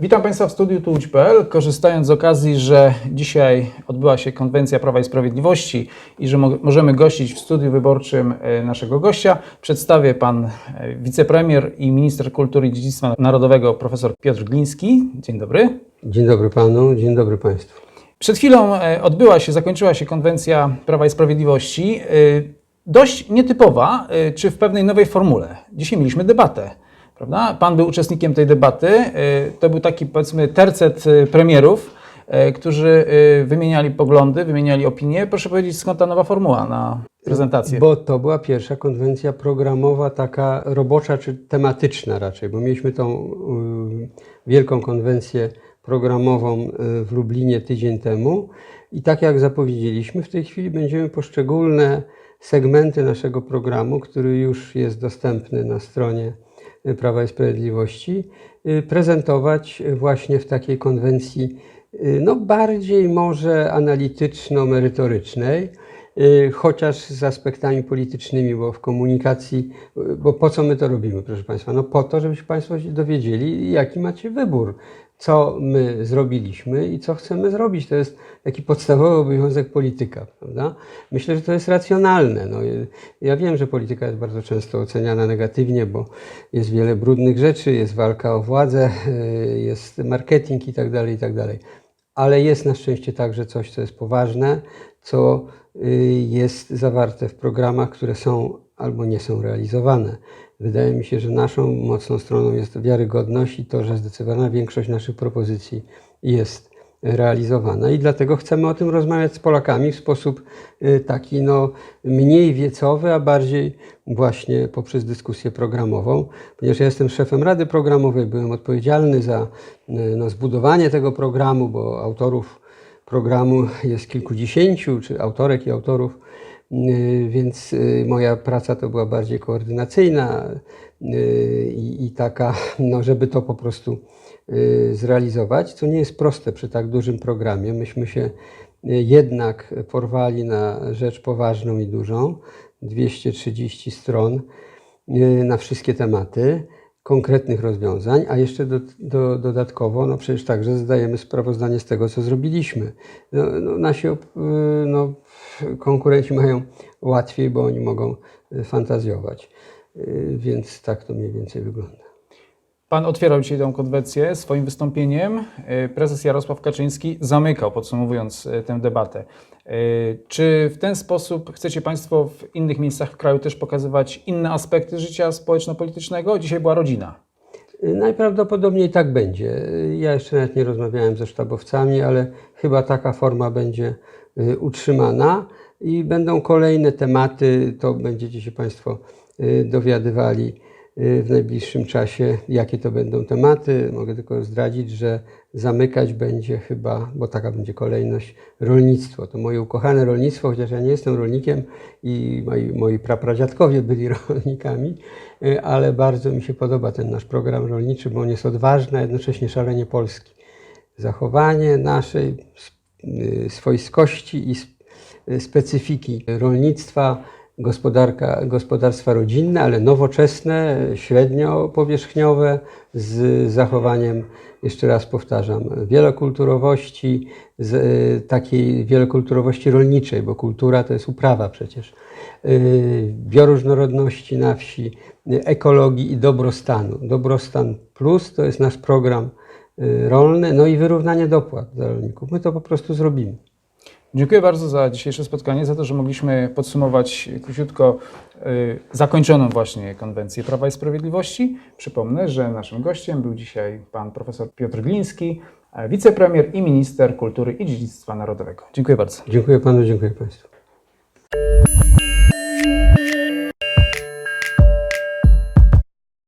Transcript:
Witam Państwa w studiu tułudź.pl. Korzystając z okazji, że dzisiaj odbyła się konwencja Prawa i Sprawiedliwości i że mo- możemy gościć w studiu wyborczym e, naszego gościa, przedstawię Pan e, wicepremier i minister kultury i dziedzictwa narodowego profesor Piotr Gliński. Dzień dobry. Dzień dobry panu, dzień dobry państwu. Przed chwilą e, odbyła się, zakończyła się konwencja Prawa i Sprawiedliwości. Dość nietypowa, e, czy w pewnej nowej formule. Dzisiaj mieliśmy debatę. Prawda? Pan był uczestnikiem tej debaty. E, To był taki, powiedzmy, tercet e, premierów, którzy wymieniali poglądy, wymieniali opinie. Proszę powiedzieć, skąd ta nowa formuła na prezentację? Bo to była pierwsza konwencja programowa, taka robocza czy tematyczna raczej, bo mieliśmy tą y, wielką konwencję programową y, w Lublinie tydzień temu i tak jak zapowiedzieliśmy, w tej chwili będziemy poszczególne segmenty naszego programu, który już jest dostępny na stronie y, Prawa i Sprawiedliwości, y, prezentować właśnie w takiej konwencji y, no bardziej może analityczno-merytorycznej, chociaż z aspektami politycznymi, bo w komunikacji, y, bo po co my to robimy, proszę Państwa? No po to, żebyście Państwo się dowiedzieli, jaki macie wybór, co my zrobiliśmy i co chcemy zrobić. To jest taki podstawowy obowiązek polityka, prawda? Myślę, że to jest racjonalne. No, y, ja wiem, że polityka jest bardzo często oceniana negatywnie, bo jest wiele brudnych rzeczy, jest walka o władzę, y, jest marketing i tak dalej, i tak dalej ale jest na szczęście także coś, co jest poważne, co y, jest zawarte w programach, które są albo nie są realizowane. Wydaje mi się, że naszą mocną stroną jest wiarygodność i to, że zdecydowana większość naszych propozycji jest realizowana i dlatego chcemy o tym rozmawiać z Polakami w sposób y, taki no, mniej wiecowy, a bardziej właśnie poprzez dyskusję programową, ponieważ ja jestem szefem Rady Programowej, byłem odpowiedzialny za y, no, zbudowanie tego programu, bo autorów programu jest kilkudziesięciu, czy autorek i autorów, y, więc y, moja praca to była bardziej koordynacyjna y, i, i taka, no, żeby to po prostu zrealizować, co nie jest proste przy tak dużym programie. Myśmy się jednak porwali na rzecz poważną i dużą, 230 stron na wszystkie tematy konkretnych rozwiązań, a jeszcze do, do, dodatkowo, no przecież także zdajemy sprawozdanie z tego, co zrobiliśmy. No, no, nasi y, no, konkurenci mają łatwiej, bo oni mogą y, fantazjować. Y, Więc tak to mniej więcej wygląda. Pan otwierał dzisiaj tę konwencję swoim wystąpieniem. E, Prezes Jarosław Kaczyński zamykał, podsumowując e, tę debatę. E, Czy w ten sposób chcecie Państwo w innych miejscach w kraju też pokazywać inne aspekty życia społeczno-politycznego? Dzisiaj była rodzina. Najprawdopodobniej tak będzie. Ja jeszcze nawet nie rozmawiałem ze sztabowcami, ale chyba taka forma będzie utrzymana i będą kolejne tematy. To będziecie się Państwo dowiadywali w najbliższym czasie, jakie to będą tematy. Mogę tylko zdradzić, że zamykać będzie chyba, bo taka będzie kolejność, rolnictwo. To moje ukochane rolnictwo, chociaż ja nie jestem rolnikiem i moi, moi prapradziadkowie byli rolnikami, y, ale bardzo mi się podoba ten nasz program rolniczy, bo on jest odważny, a jednocześnie szalenie polski. Zachowanie naszej y, swojskości i sp- y, specyfiki rolnictwa, gospodarka, gospodarstwa rodzinne, ale nowoczesne, średnio powierzchniowe, z zachowaniem, jeszcze raz powtarzam, wielokulturowości, z, y, takiej wielokulturowości rolniczej, bo kultura to jest uprawa przecież, y, bioróżnorodności na wsi, ekologii i dobrostanu. Dobrostan Plus to jest nasz program y, rolny, no i wyrównanie dopłat dla rolników. My to po prostu zrobimy. Dziękuję bardzo za dzisiejsze spotkanie, za to, że mogliśmy podsumować króciutko y, zakończoną właśnie konwencję Prawa i Sprawiedliwości. Przypomnę, że naszym gościem był dzisiaj pan profesor Piotr Gliński, wicepremier i minister kultury i dziedzictwa narodowego. Dziękuję bardzo. Dziękuję panu, dziękuję państwu.